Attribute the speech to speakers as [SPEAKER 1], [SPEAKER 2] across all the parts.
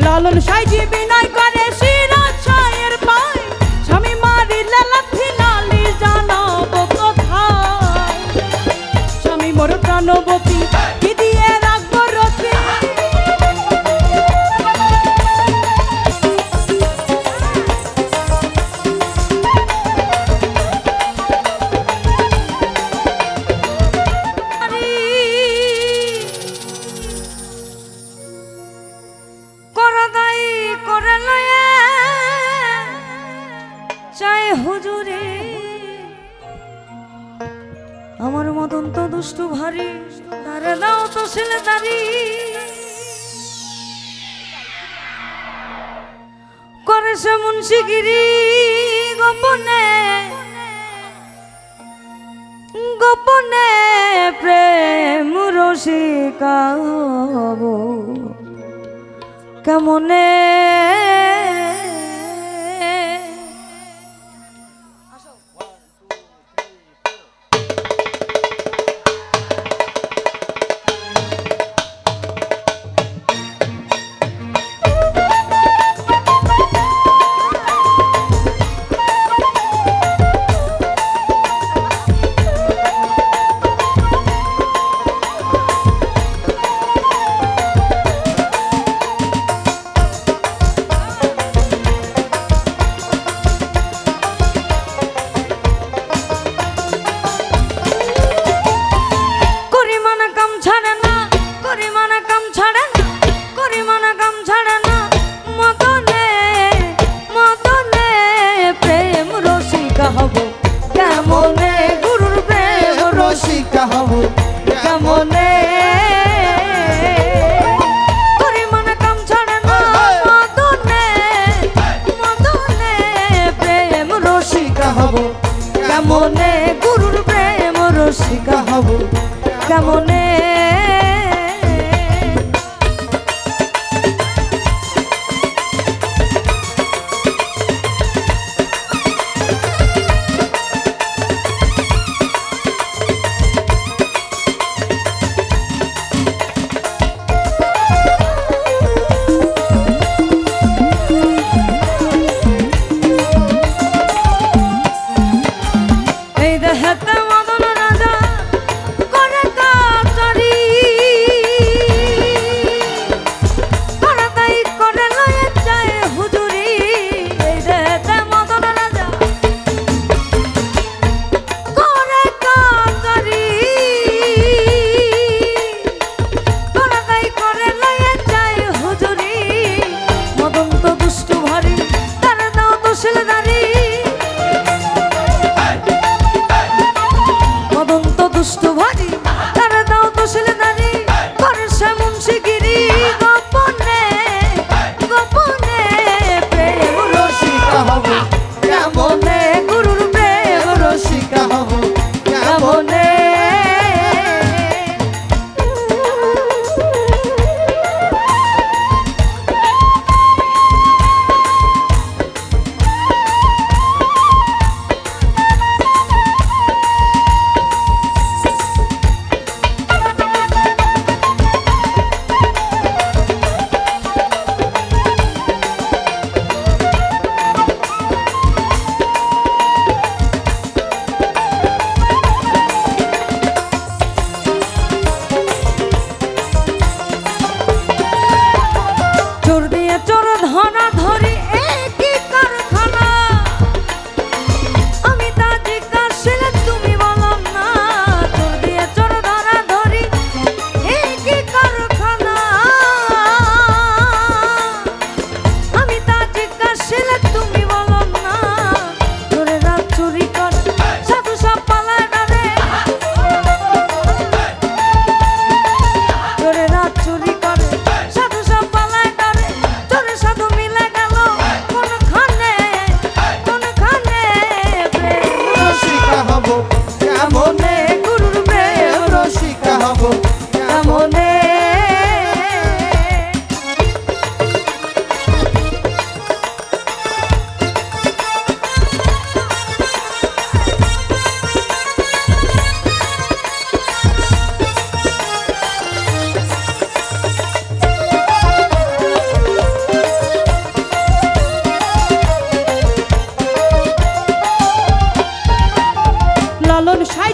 [SPEAKER 1] লালন সাইজি বিনয় করে সিরাজ শাহের পায়। স্বামী মারিলে লাথি নালি জানাব কোথায়? স্বামী মোর প্রাণবতী আমার মতন তো দুষ্টু ভারী, তারে দাও তো ছেলে দাঁড়ি করে সে মুন্সিগিরি গোপনে গোপনে প্রেম রসিকাবো। কেমনে
[SPEAKER 2] শিক্ষা হব। কেমনে কেমনে গুরুর প্রেম রসিকা হব। কেমনে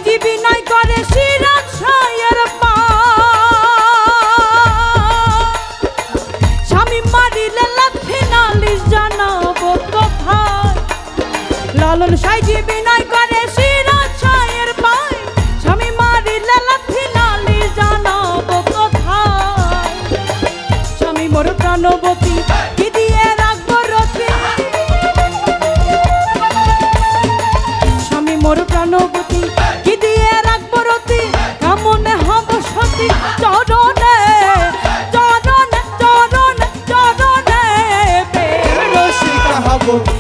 [SPEAKER 2] কি বিনয় করে সিরাজ সায়ের পা? স্বামী মারিলে লাথি নালিশ জানাব কোথায়? লালন সাই কি বিনয় করে সিরাজ সায়ের পায়? স্বামী মারিলে লাথি নালিশ জানাব কোথায়? স্বামী মোর প্রাণবতী মোর প্রাণবতী প্রেম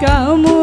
[SPEAKER 3] কামু